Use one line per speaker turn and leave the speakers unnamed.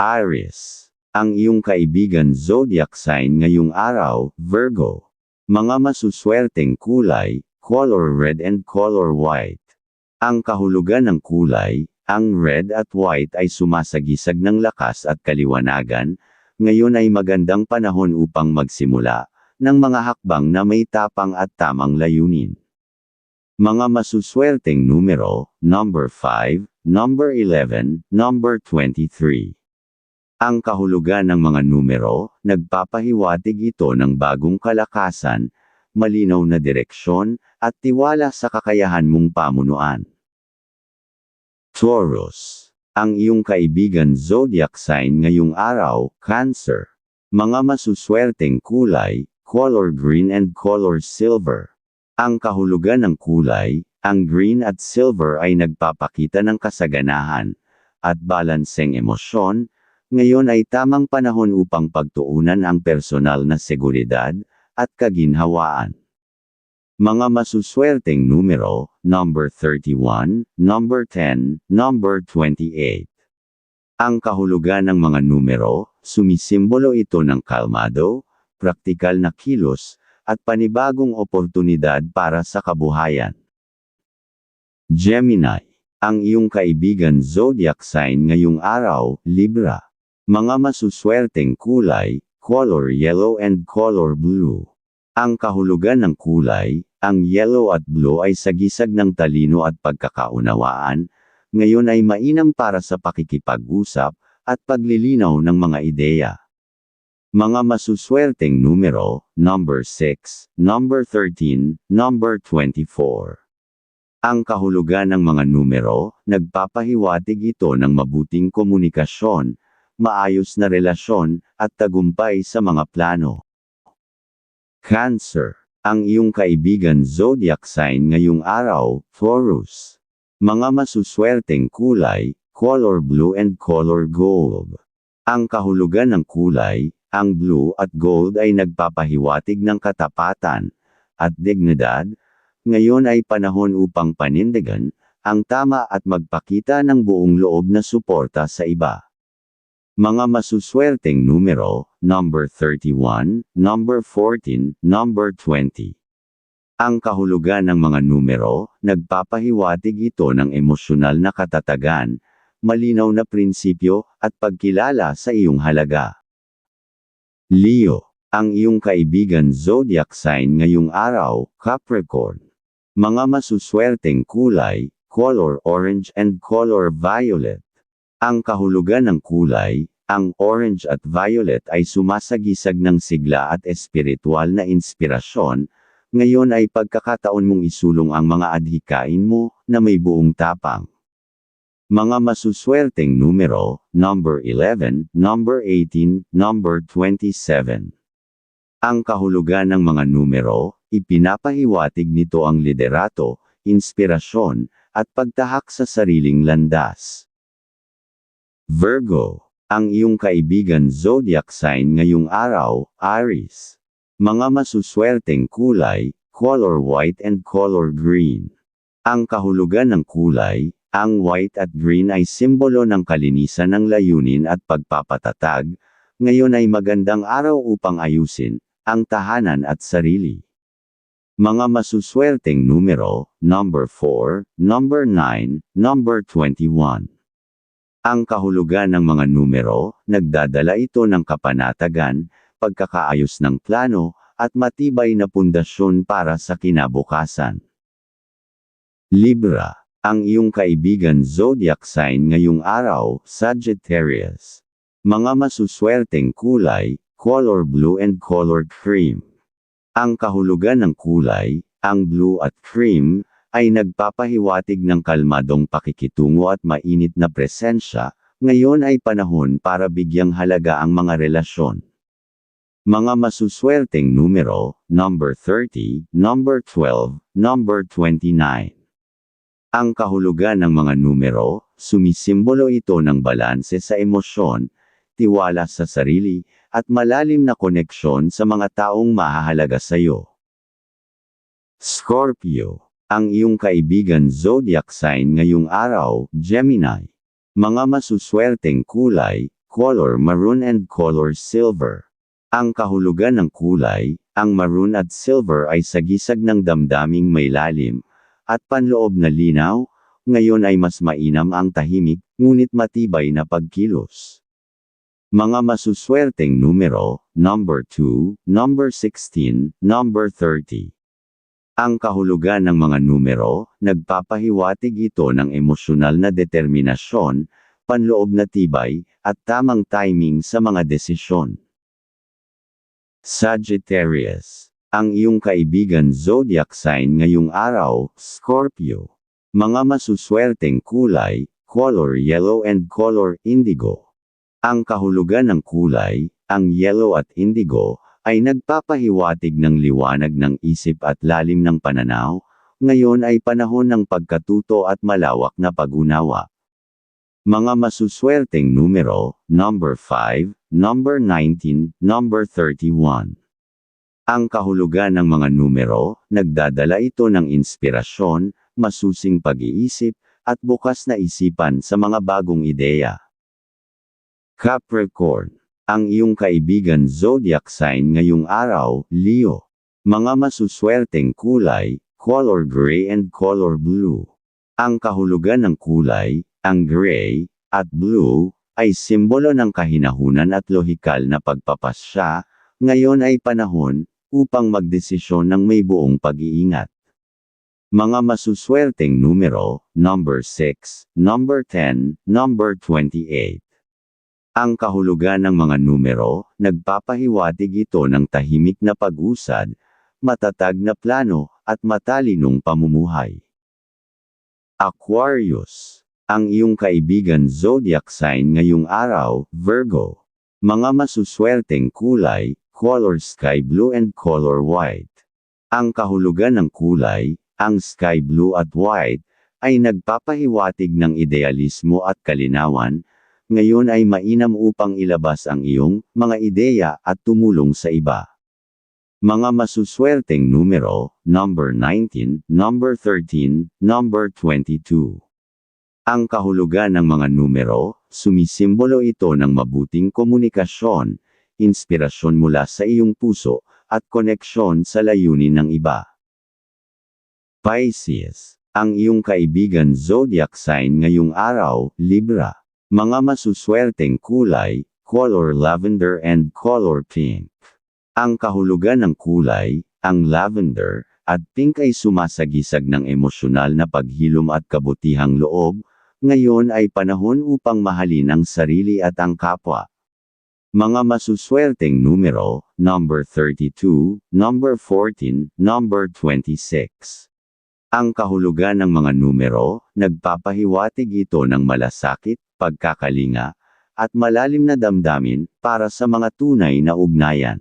Aries. Ang iyong kaibigan zodiac sign ngayong araw, Virgo. Mga masuswerteng kulay, color red and color white. Ang kahulugan ng kulay, ang red at white ay sumasagisag ng lakas at kaliwanagan, ngayon ay magandang panahon upang magsimula ng mga hakbang na may tapang at tamang layunin. Mga masuswerteng numero, number 5, number 11, number 23. Ang kahulugan ng mga numero, nagpapahiwatig ito ng bagong kalakasan, malinaw na direksyon, at tiwala sa kakayahan mong pamunuan. Taurus. Ang iyong kaibigan zodiac sign ngayong araw, Cancer. Mga masuswerteng kulay, color green and color silver. Ang kahulugan ng kulay, ang green at silver ay nagpapakita ng kasaganahan, at balanseng emosyon, ngayon ay tamang panahon upang pagtuunan ang personal na seguridad at kaginhawaan. Mga masuswerteng numero, number 31, number 10, number 28. Ang kahulugan ng mga numero, sumisimbolo ito ng kalmado, praktikal na kilos, at panibagong oportunidad para sa kabuhayan. Gemini. Ang iyong kaibigan zodiac sign ngayong araw, Libra. Mga masuswerteng kulay, color yellow and color blue. Ang kahulugan ng kulay, ang yellow at blue ay sagisag ng talino at pagkakaunawaan, ngayon ay mainam para sa pakikipag-usap, at paglilinaw ng mga ideya. Mga masuswerteng numero, number 6, number 13, number 24. Ang kahulugan ng mga numero, nagpapahiwatig ito ng mabuting komunikasyon, maayos na relasyon, at tagumpay sa mga plano. Cancer. Ang iyong kaibigan zodiac sign ngayong araw, Taurus. Mga masuswerteng kulay, color blue and color gold. Ang kahulugan ng kulay, ang blue at gold ay nagpapahiwatig ng katapatan, at dignidad, ngayon ay panahon upang panindigan, ang tama at magpakita ng buong loob na suporta sa iba. Mga masuswerteng numero, number 31, number 14, number 20. Ang kahulugan ng mga numero, nagpapahiwatig ito ng emosyonal na katatagan, malinaw na prinsipyo, at pagkilala sa iyong halaga. Leo. Ang iyong kaibigan zodiac sign ngayong araw, Capricorn. Mga masuswerteng kulay, color orange and color violet. Ang kahulugan ng kulay, ang orange at violet ay sumasagisag ng sigla at espiritual na inspirasyon, ngayon ay pagkakataon mong isulong ang mga adhikain mo, na may buong tapang. Mga masuswerteng numero, number 11, number 18, number 27. Ang kahulugan ng mga numero, ipinapahiwatig nito ang liderato, inspirasyon, at pagtahak sa sariling landas. Virgo. Ang iyong kaibigan zodiac sign ngayong araw, Aries. Mga masuswerteng kulay, color white and color green. Ang kahulugan ng kulay, ang white at green ay simbolo ng kalinisan ng layunin at pagpapatatag, ngayon ay magandang araw upang ayusin, ang tahanan at sarili. Mga masuswerteng numero, number 4, number 9, number 21. Ang kahulugan ng mga numero, nagdadala ito ng kapanatagan, pagkakaayos ng plano, at matibay na pundasyon para sa kinabukasan. Libra. Ang iyong kaibigan zodiac sign ngayong araw, Sagittarius. Mga masuswerteng kulay, color blue and color cream. Ang kahulugan ng kulay, ang blue at cream, ay nagpapahiwatig ng kalmadong pakikitungo at mainit na presensya, ngayon ay panahon para bigyang halaga ang mga relasyon. Mga masuswerteng numero, number 30, number 12, number 29. Ang kahulugan ng mga numero, sumisimbolo ito ng balanse sa emosyon, tiwala sa sarili, at malalim na koneksyon sa mga taong mahahalaga sa iyo. Scorpio ang iyong kaibigan zodiac sign ngayong araw, Gemini. Mga masuswerteng kulay, color maroon and color silver. Ang kahulugan ng kulay, ang maroon at silver ay sagisag ng damdaming may lalim, at panloob na linaw, ngayon ay mas mainam ang tahimik, ngunit matibay na pagkilos. Mga masuswerteng numero, number 2, number 16, number 30. Ang kahulugan ng mga numero, nagpapahiwatig ito ng emosyonal na determinasyon, panloob na tibay, at tamang timing sa mga desisyon. Sagittarius. Ang iyong kaibigan zodiac sign ngayong araw, Scorpio. Mga masuswerteng kulay, color yellow and color indigo. Ang kahulugan ng kulay, ang yellow at indigo, ay nagpapahiwatig ng liwanag ng isip at lalim ng pananaw, ngayon ay panahon ng pagkatuto at malawak na pag-unawa. Mga masuswerteng numero, number 5, number 19, number 31. Ang kahulugan ng mga numero, nagdadala ito ng inspirasyon, masusing pag-iisip, at bukas na isipan sa mga bagong ideya. Capricorn. Ang iyong kaibigan zodiac sign ngayong araw, Leo. Mga masuswerteng kulay, color gray and color blue. Ang kahulugan ng kulay, ang gray, at blue, ay simbolo ng kahinahunan at lohikal na pagpapasya, ngayon ay panahon, upang magdesisyon ng may buong pag-iingat. Mga masuswerteng numero, number 6, number 10, number 28. Ang kahulugan ng mga numero, nagpapahiwatig ito ng tahimik na pag-usad, matatag na plano, at matalinong pamumuhay. Aquarius. Ang iyong kaibigan zodiac sign ngayong araw, Virgo. Mga masuswerteng kulay, color sky blue and color white. Ang kahulugan ng kulay, ang sky blue at white, ay nagpapahiwatig ng idealismo at kalinawan, ngayon ay mainam upang ilabas ang iyong mga ideya at tumulong sa iba. Mga masuswerteng numero, number 19, number 13, number 22. Ang kahulugan ng mga numero, sumisimbolo ito ng mabuting komunikasyon, inspirasyon mula sa iyong puso, at koneksyon sa layunin ng iba. Pisces. Ang iyong kaibigan zodiac sign ngayong araw, Libra. Mga masuswerteng kulay, color lavender and color pink. Ang kahulugan ng kulay, ang lavender, at pink ay sumasagisag ng emosyonal na paghilom at kabutihang loob, ngayon ay panahon upang mahalin ang sarili at ang kapwa. Mga masuswerteng numero, number 32, number 14, number 26. Ang kahulugan ng mga numero, nagpapahiwatig ito ng malasakit, pagkakalinga, at malalim na damdamin, para sa mga tunay na ugnayan.